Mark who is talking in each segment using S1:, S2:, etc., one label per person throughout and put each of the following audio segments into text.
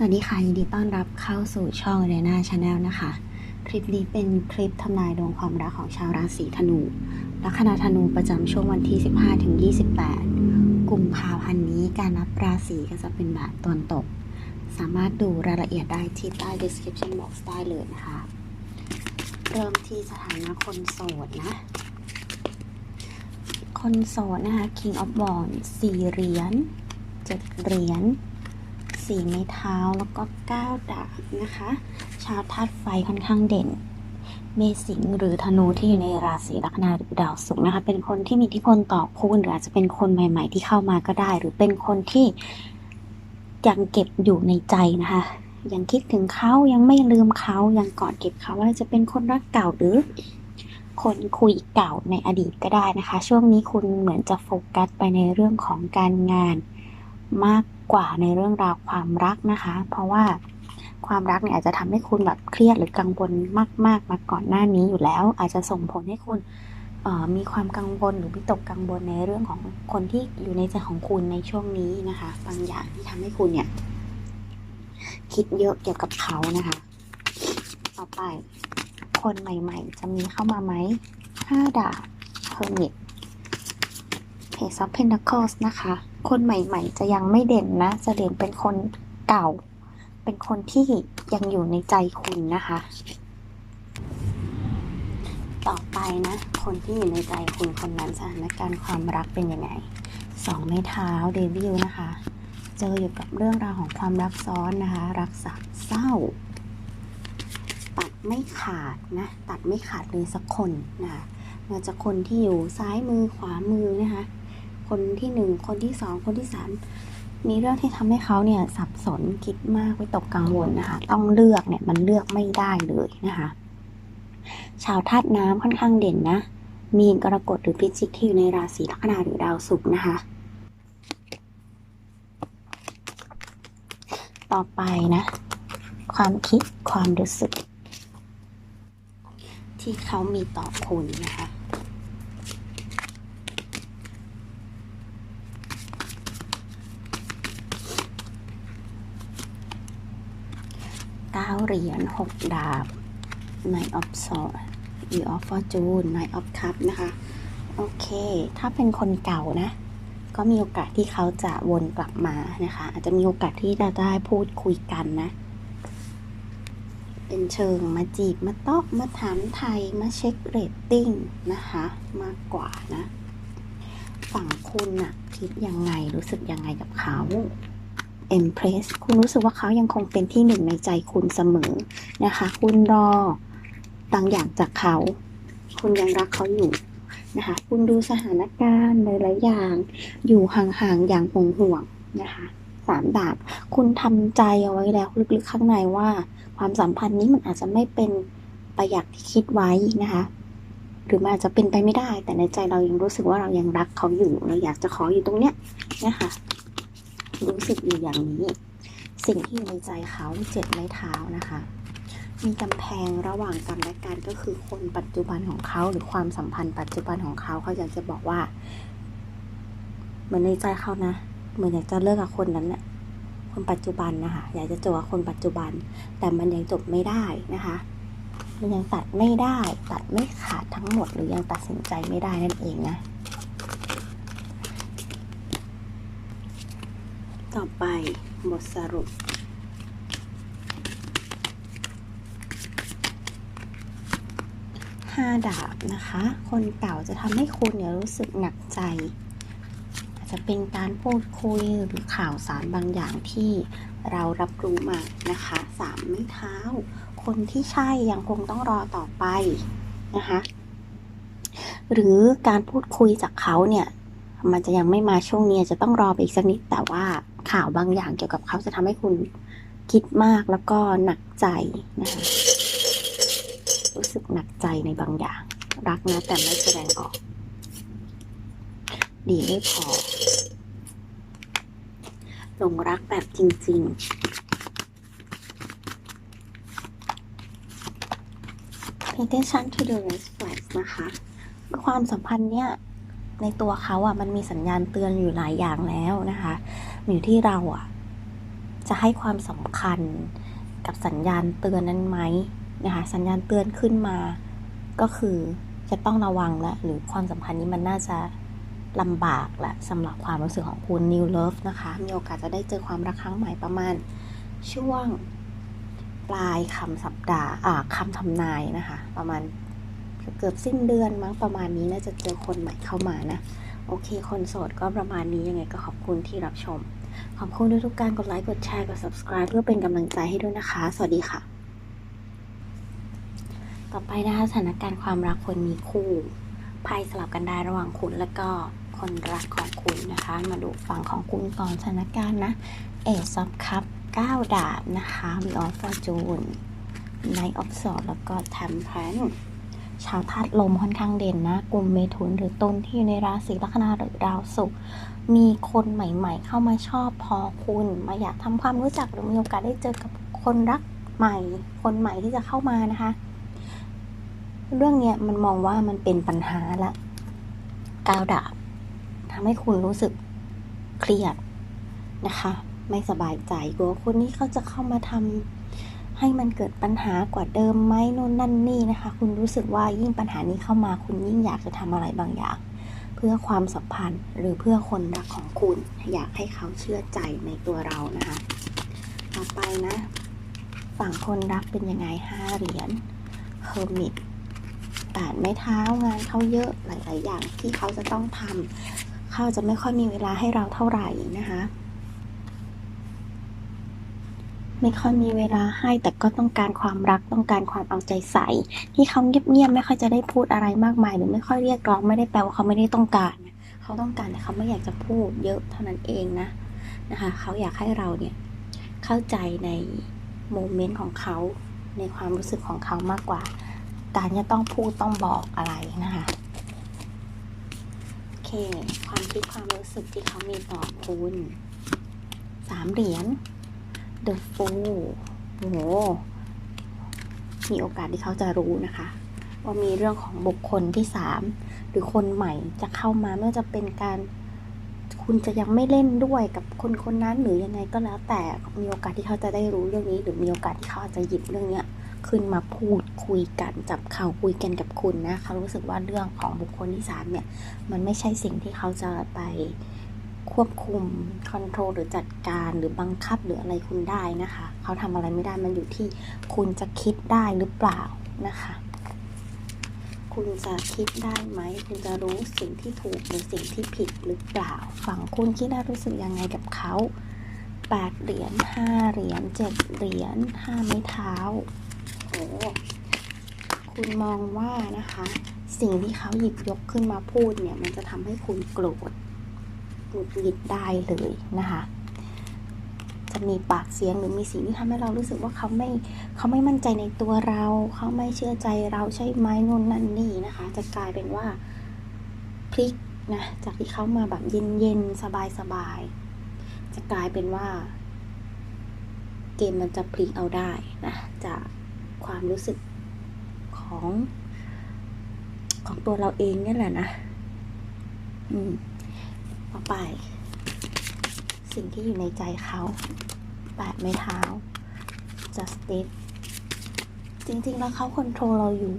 S1: สวัสดีค่ะ ยินดีต้อนรับเข้าสู่ช่องเรน่าชาแนลนะคะ คลิปนี้เป็นคลิปทำนายดวงความรักของชาวราศีธนู ลัคนาธนูประจำช่วงวันที่ 15ถึง28 กุมภาพันธ์นี้การนับราศีก็จะเป็นแบบตวนตก สามารถดูรายละเอียดได้ที่ใต้ description box ได้เลยนะคะ เริ่มที่สถานะคนโสดนะ คนโสดนะคะ King of Wands สี่เหรียญเจ็ดเหรียญ สี่ไม้เท้าแล้วก็ก้าวดาบนะคะ ชาวธาตุไฟค่อนข้างเด่น เมษสิงห์หรือธนูที่อยู่ในราศีลัคนาหรือดาวศุกร์นะคะ เป็นคนที่มีอิทธิพลต่อคุณหรืออาจจะเป็นคนใหม่ ๆ ที่เข้ามาก็ได้ หรือเป็นคนที่ยังเก็บอยู่ในใจนะคะยังคิดถึงเขายังไม่ลืมเขายังกอดเก็บเขาว่าจะเป็นคนรักเก่าหรือคนคุยเก่าในอดีตก็ได้นะคะ ช่วงนี้คุณเหมือนจะโฟกัสไปในเรื่องของการงาน มากกว่าในเรื่องราวความรักนะคะ เพราะว่าความรักเนี่ยอาจจะทำให้คุณแบบเครียดหรือกังวลมากๆมาก่อนหน้านี้อยู่แล้ว อาจจะส่งผลให้คุณมีความกังวลหรือวิตกกังวลในเรื่องของคนที่อยู่ในใจของคุณในช่วงนี้นะคะ บางอย่างที่ทำให้คุณเนี่ย คิดเยอะเกี่ยวกับเขานะคะ ต่อไป คนใหม่ ๆ จะมีเข้ามาไหมห้าดาบ Hermit Page of Pentacles นะคะ คนใหม่ๆ จะยังไม่เด่นนะ จะเด่นเป็นคนเก่า เป็นคนที่ยังอยู่ในใจคุณนะคะ ต่อไปนะ คนที่อยู่ในใจคุณคนนั้นสถานการณ์ความรักเป็นยังไงสองไม้เท้าเดวิลนะคะ เจออยู่กับเรื่องราวของความรักซ้อนนะคะ รักสักเศร้า ตัดไม่ขาดนะ ตัดไม่ขาดเลยสักคนนะมาจากคนที่อยู่ซ้ายมือขวามือนะคะ คนที่หนึ่งคนที่สองคนที่สามมีเรื่องที่ทำให้เขาเนี่ยสับสนคิดมากวิตกกังวลนะคะ ต้องเลือกเนี่ยมันเลือกไม่ได้เลยนะคะ ชาวธาตุน้ำค่อนข้างเด่นนะ มีกรกฎหรือพิจิกที่อยู่ในราศีลัคนาหรือดาวศุกร์นะคะ ต่อไปนะ ความคิดความรู้สึก ที่เขามีต่อคุณนะคะ เก้าเหรียญหกดาบ Knight of Swords Wheel of Fortune Knight of Cup นะคะ โอเค ถ้าเป็นคนเก่านะ ก็มีโอกาสที่เขาจะวนกลับมานะคะ อาจจะมีโอกาสที่จะได้พูดคุยกันนะ เป็นเชิงมาจีบ มาตอกมาถามไทย มาเช็คเรตติ้งนะคะ มากกว่านะ ฝั่งคุณน่ะคิดยังไงรู้สึกยังไงกับเขา Empress คุณรู้สึกว่าเขายังคงเป็นที่หนึ่งในใจคุณเสมอนะคะ คุณรอบางอย่างจากเขา คุณยังรักเขาอยู่นะคะ คุณดูสถานการณ์หลายๆอย่าง อยู่ห่างๆอย่างห่วงๆนะคะสามดาบคุณทำใจเอาไว้แล้วลึกๆข้างในว่า ความสัมพันธ์นี้มันอาจจะไม่เป็นไปอย่างที่คิดไว้นะคะหรือมันอาจจะเป็นไปไม่ได้ แต่ในใจเรายังรู้สึกว่าเรายังรักเขาอยู่เราอยากจะขออยู่ตรงเนี้ยนะคะ รู้สึกอยู่อย่างนี้ สิ่งที่อยู่ในใจเขาเจ็ดไม้เท้านะคะ มีกำแพงระหว่างกันและกันก็คือคนปัจจุบันของเขาหรือความสัมพันธ์ปัจจุบันของเขาเขาอยากจะบอกว่า เหมือนในใจเขานะ เหมือนอยากจะเลิกกับคนนั้นแหละคนปัจจุบันนะคะ อยากจะจบกับคนปัจจุบัน แต่มันยังจบไม่ได้นะคะมันยังตัดไม่ได้ ตัดไม่ขาดทั้งหมดหรือยังตัดสินใจไม่ได้นั่นเองนะ ต่อไปบทสรุปห้าดาบนะคะ คนเก่าจะทำให้คุณเนี่ยรู้สึกหนักใจ อาจจะเป็นการพูดคุยหรือข่าวสารบางอย่างที่เรารับรู้มานะคะสามไม้เท้า คนที่ใช่ยังคงต้องรอต่อไปนะคะหรือการพูดคุยจากเขาเนี่ย มันจะยังไม่มาช่วงนี้จะต้องรอไปอีกสักนิดแต่ว่า ข่าวบางอย่างเกี่ยวกับเขาจะทำให้คุณคิดมากแล้วก็หนักใจนะคะรู้สึกหนักใจในบางอย่าง รักนะแต่ไม่แสดงออก ดีไม่พอหลงรักแบบจริงๆ Pay attention to the red flags นะคะ ความสัมพันธ์เนี่ย ในตัวเขาอะมันมีสัญญาณเตือนอยู่หลายอย่างแล้วนะคะอยู่ที่เราอะ จะให้ความสำคัญกับสัญญาณเตือนนั้นไหมนะคะสัญญาณเตือนขึ้นมา ก็คือจะต้องระวังละหรือความสัมพันธ์นี้มันน่าจะลำบากละสำหรับความรู้สึกของคุณ New Love นะคะ มีโอกาสจะได้เจอความรักครั้งใหม่ประมาณ ช่วงปลายคำสัปดาห์อ่าคำทำนายนะคะ ประมาณ เกือบสิ้นเดือนมั้งประมาณนี้น่าจะเจอคนใหม่เข้ามานะ โอเค คนโสดก็ประมาณนี้ยังไงก็ขอบคุณที่รับชม ขอบคุณด้วยทุกการกดไลค์กดแชร์กด subscribe เพื่อเป็นกำลังใจให้ด้วยนะคะ สวัสดีค่ะ ต่อไปนะคะสถานการณ์ความรักคนมีคู่ไพ่สลับกันได้ระหว่างคุณและก็คนรักของคุณนะคะ มาดูฝั่งของคุณก่อนสถานการณ์นะเอซอฟคัพ9ดาบนะคะวีออฟฟอร์จูนไนท์ออฟสอดแล้วก็แทมเพลน ชาวธาตุลมค่อนข้างเด่นนะ กลุ่มเมถุนหรือต้นที่อยู่ในราศีลัคนาหรือดาวศุกร์มีคนใหม่ ๆ เข้ามาชอบพอคุณมาอยากทำความรู้จักหรือมีโอกาสได้เจอกับคนรักใหม่ คนใหม่ที่จะเข้ามานะคะ เรื่องเนี้ยมันมองว่ามันเป็นปัญหาละก้าวดาบทำให้คุณรู้สึกเครียดนะคะ ไม่สบายใจกลัวคนนี้เขาจะเข้ามาทำ ให้มันเกิดปัญหากว่าเดิมไหมนู่นนั่นนี่นะคะ คุณรู้สึกว่ายิ่งปัญหานี้เข้ามา คุณยิ่งอยากจะทำอะไรบางอย่าง เพื่อความสัมพันธ์หรือเพื่อคนรักของคุณ อยากให้เขาเชื่อใจในตัวเรานะคะ ต่อไปนะ ฝั่งคนรักเป็นยังไงห้าเหรียญเฮอร์มิตแปดไม้เท้างานเขาเยอะหลาย ๆ อย่างที่เขาจะต้องทำเขาจะไม่ค่อยมีเวลาให้เราเท่าไหร่นะคะ ไม่ค่อยมีเวลาให้แต่ก็ต้องการความรักต้องการความเอาใจใส่ ที่เขาเงียบๆไม่ค่อยจะได้พูดอะไรมากมาย หรือไม่ค่อยเรียกร้องไม่ได้แปลว่าเขาไม่ได้ต้องการ เขาต้องการแต่เขาไม่อยากจะพูดเยอะเท่านั้นเองนะนะคะเขาอยากให้เราเนี่ยเข้าใจในโมเมนต์ของเขาในความรู้สึกของเขามากกว่า การจะต้องพูดต้องบอกอะไรนะคะโอเค ความคิดความรู้สึกที่เขามีต่อคุณสามเหรียญ The Fool โอ้โห มีโอกาสที่เขาจะรู้นะคะ ว่ามีเรื่องของบุคคลที่สามหรือคนใหม่จะเข้ามาไม่ว่าจะเป็นการคุณจะยังไม่เล่นด้วยกับคนคนนั้นหรือยังไงก็แล้ว แต่มีโอกาสที่เขาจะได้รู้เรื่องนี้ หรือมีโอกาสที่เขาจะหยิบเรื่องเนี้ยขึ้นมาพูดคุยกันจับเข่าคุยกันกับคุณนะเขารู้สึกว่าเรื่องของบุคคลที่สามเนี่ย มันไม่ใช่สิ่งที่เขาจะไป ควบคุมคอนโทรลหรือจัดการหรือบังคับหรืออะไรคุณได้นะคะ เขาทำอะไรไม่ได้มันอยู่ที่คุณจะคิดได้หรือเปล่านะคะ คุณจะคิดได้ไหม คุณจะรู้สิ่งที่ถูกหรือสิ่งที่ผิดหรือเปล่า ฝั่งคุณคิดได้รู้สึกยังไงกับเขาแปดเหรียญห้าเหรียญเจ็ดเหรียญห้าไม้เท้าโอ้คุณมองว่านะคะ สิ่งที่เขาหยิบยกขึ้นมาพูดเนี่ย มันจะทำให้คุณโกรธ หงุดหงิดได้เลยนะคะจะมีปากเสียงหรือมีสิ่งที่ทำให้เรารู้สึกว่าเขาไม่เขาไม่มั่นใจในตัวเรา เขาไม่เชื่อใจเราใช่ไหมนู่นนั่นนี่นะคะ จะกลายเป็นว่าพลิกนะจากที่เขามาแบบเย็นๆสบายๆจะกลายเป็นว่า เกมมันจะพลิกเอาได้นะจากความรู้สึกของของตัวเราเองนี่แหละนะ อืม ต่อไป สิ่งที่อยู่ในใจเขาแปดไม้เท้า justice จริง ๆ แล้วเขาคอนโทรลเราอยู่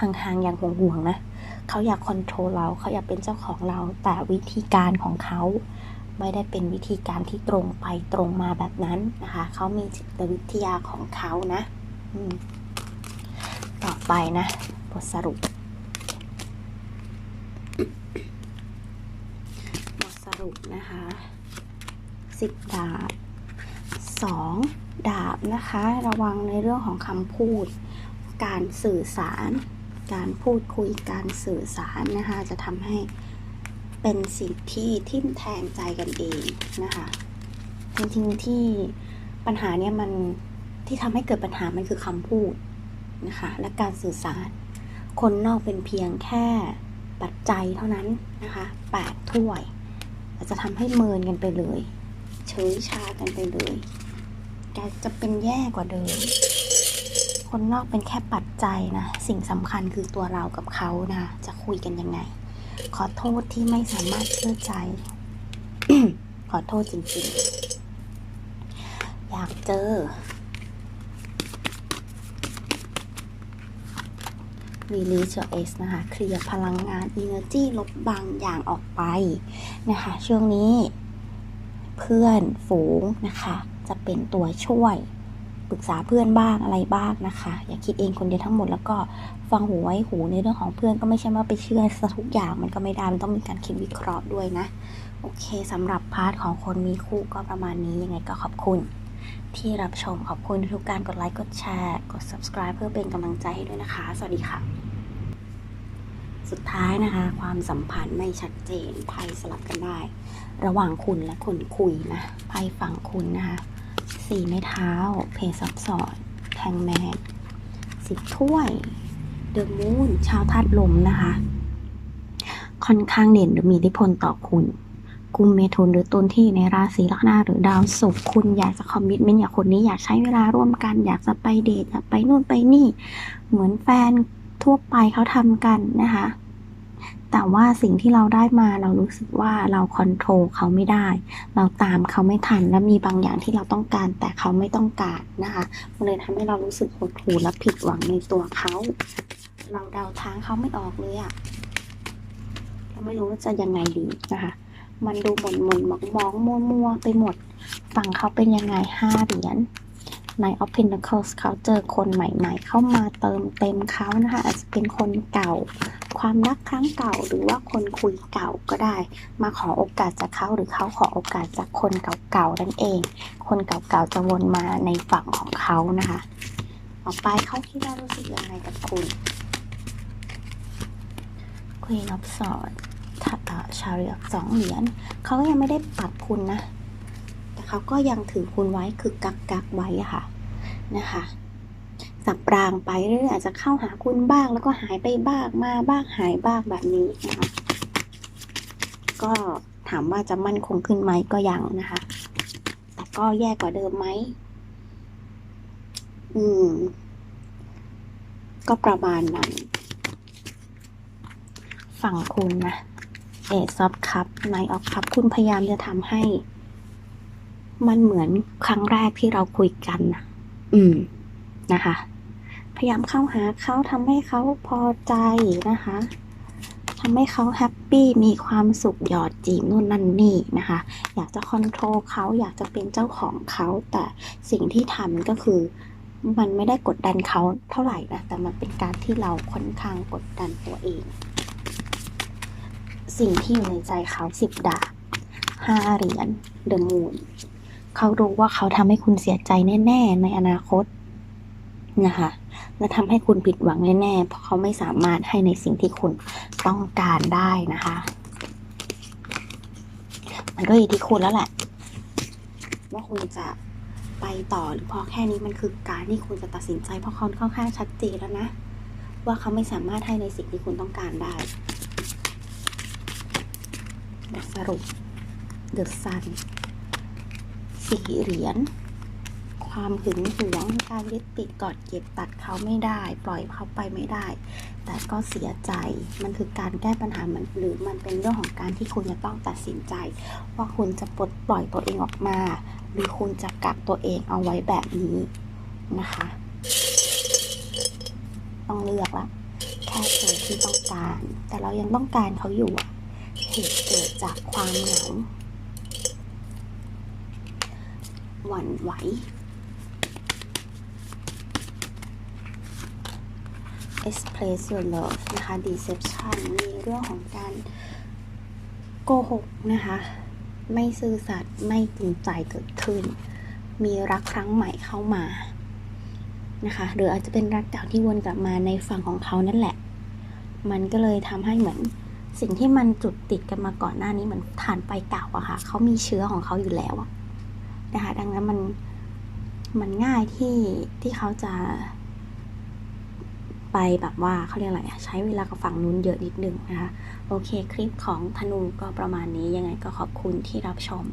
S1: ห่างๆอย่างห่วงๆนะเขาอยากคอนโทรลเราเขาอยากเป็นเจ้าของเรา แต่วิธีการของเขาไม่ได้เป็นวิธีการที่ตรงไปตรงมาแบบนั้นนะคะเขามีจิตวิทยาของเขานะต่อไปนะ บทสรุป บทสรุป นะคะสิบดาบสองดาบนะคะ ระวังในเรื่องของคำพูด การสื่อสาร การพูดคุยการสื่อสารนะคะ จะทำให้เป็นสิ่งที่ทิ่มแทงใจกันเองนะคะจริงๆที่ปัญหาเนี่ยมันที่ทำให้เกิดปัญหามันคือคำพูดนะคะและการสื่อสาร คนนอกเป็นเพียงแค่ปัจจัยเท่านั้นนะคะแปดถ้วย อาจจะทำให้เมินกันไปเลย เฉยชากันไปเลยแกจะเป็นแย่กว่าเดิม คนนอกเป็นแค่ปัจจัยนะ สิ่งสำคัญคือตัวเรากับเขานะจะคุยกันยังไง ขอโทษที่ไม่สามารถเชื่อใจ ขอโทษจริงๆ อยากเจอ release your X นะคะ เคลียร์พลังงาน energy ลบบางอย่างออกไป นะคะ ช่วงนี้ เพื่อนฝูงนะคะ จะเป็นตัวช่วยปรึกษาเพื่อนบ้างอะไรบ้างนะคะ อย่าคิดเองคนเดียวทั้งหมดแล้วก็ฟังหูไว้หูในเรื่องของเพื่อนก็ไม่ใช่ว่าไปเชื่อซะทุกอย่างมันก็ไม่ได้มันต้องมีการคิดวิเคราะห์ด้วยนะ โอเคสำหรับพาร์ทของคนมีคู่ก็ประมาณนี้ยังไงก็ขอบคุณ ที่รับชมขอบคุณทุกการกดไลค์กดแชร์ กด subscribe เพื่อเป็นกำลังใจให้ด้วยนะคะ สวัสดีค่ะ สุดท้ายนะคะ ความสัมพันธ์ไม่ชัดเจนไพ่สลับกันได้ ระหว่างคุณและคนคุยนะไพ่ฝั่งคุณนะคะสี่ไม้เท้า เพซับสอดแทงแมนสิบถ้วยเดอะมูนชาวธาตุลมนะคะ ค่อนข้างเด่นหรือมีอิทธิพลต่อคุณกุมเมถุนหรือตุลที่ในราศีลัคนาหรือดาวศุกร์คุณอยากจะคอมมิตเมนต์อยากคนนี้อยากใช้เวลาร่วมกัน อยากจะไปเดทอยากไปนู่นไปนี่ เหมือนแฟน ทั่วไปเขาทำกันนะคะ แต่ว่าสิ่งที่เราได้มาเรารู้สึกว่าเราคอนโทรลเขาไม่ได้ เราตามเขาไม่ทัน และมีบางอย่างที่เราต้องการ แต่เขาไม่ต้องการนะคะมันเลยทำให้เรารู้สึกหดหู่และผิดหวังในตัวเขา เราเดาทางเขาไม่ออกเลยอะเราไม่รู้ว่าจะยังไงดีนะคะมันดูหม่นหม่นมองมองมัวมัวไปหมด ฝั่งเขาเป็นยังไงห้าเหรียญ ใน of Pentacles เขาเจอคนใหม่ ๆ เข้ามาเติมเต็มเขานะคะ อาจจะเป็นคนเก่า ความรักครั้งเก่า หรือว่าคนคุยเก่าก็ได้ มาขอโอกาสจากเขาหรือเขาขอโอกาสจากคนเก่าๆนั่นเอง คนเก่าๆจะวนมาในฝั่งของเขานะคะต่อไปเขาคิดว่ารู้สึกยังไงกับคุณ Queen of Swords ถ้าเอ่อชาเรียกสองเหรียญเขาก็ยังไม่ได้ปัดคุณนะ เขาก็ยังถือคุณไว้คือกักกักไว้ค่ะนะคะสับรางไปเรื่อยๆอาจจะเข้าหาคุณบ้าง แล้วก็หายไปบ้างมาบ้างหายบ้างแบบนี้นะคะก็ถามว่าจะมั่นคงขึ้นไหมก็ยังนะคะ แต่ก็แย่กว่าเดิมไหมอืม ก็ประมาณนั้น ฝั่งคุณนะเอซอฟคัพไนออฟคัพคุณพยายามจะทำให้ มันเหมือนครั้งแรกที่เราคุยกันนะอืมนะคะ พยายามเข้าหาเขาทำให้เขาพอใจนะคะทำให้เขาแฮปปี้มีความสุขหยอดจีบนู่นนั่นนี่นะคะ อยากจะคอนโทรลเขาอยากจะเป็นเจ้าของเขาแต่สิ่งที่ทำก็คือมันไม่ได้กดดันเขาเท่าไหร่นะแต่มันเป็นการที่เราค่อนข้างกดดันตัวเอง สิ่งที่อยู่ในใจเขาสิบดาบห้าเหรียญเดอะมูน เขารู้ว่าเขาทำให้คุณเสียใจแน่ ๆ ในอนาคตนะคะ และทำให้คุณผิดหวังแน่ๆเพราะเขาไม่สามารถให้ในสิ่งที่คุณต้องการได้นะคะ มันก็อยู่ที่คุณแล้วแหละ ว่าคุณจะไปต่อหรือพอแค่นี้มันคือการที่คุณจะตัดสินใจเพราะเขาค่อนข้างชัดเจนแล้วนะ ว่าเขาไม่สามารถให้ในสิ่งที่คุณต้องการได้สรุป The Sun สี่เหรียญความหึงหวงการยึดติดกอดเก็บตัดเขาไม่ได้ ปล่อยเขาไปไม่ได้ แต่ก็เสียใจมันคือการแก้ปัญหามันหรือมันเป็นเรื่องของการที่คุณจะต้องตัดสินใจ ว่าคุณจะปลดปล่อยตัวเองออกมา หรือคุณจะกักตัวเองเอาไว้แบบนี้นะคะ ต้องเลือกละแค่เธอที่ต้องการ แต่เรายังต้องการเขาอยู่เหตุเกิดจากความเหงา หวั่นไหว express your love นะคะ deception มีเรื่องของการโกหกนะคะ ไม่ซื่อสัตย์ไม่จริงใจเกิดขึ้น มีรักครั้งใหม่เข้ามานะคะ หรืออาจจะเป็นรักเก่าที่วนกลับมาในฝั่งของเขานั่นแหละ มันก็เลยทำให้เหมือนสิ่งที่มันจุดติดกันมาก่อนหน้านี้เหมือนฐานไฟเก่าอะค่ะ เขามีเชื้อของเขาอยู่แล้วอะ นะคะดังนั้นมันมันง่ายที่ที่เขาจะ ไปแบบว่าเขาเรียกอะไรใช้เวลากับฝั่งนู้นเยอะนิดนึงนะคะโอเคคลิปของธนูก็ประมาณนี้ยังไงก็ขอบคุณที่รับชม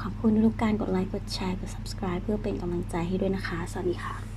S1: ขอบคุณทุกการกดไลค์กดแชร์กด subscribe เพื่อเป็นกำลังใจให้ด้วยนะคะ สวัสดีค่ะ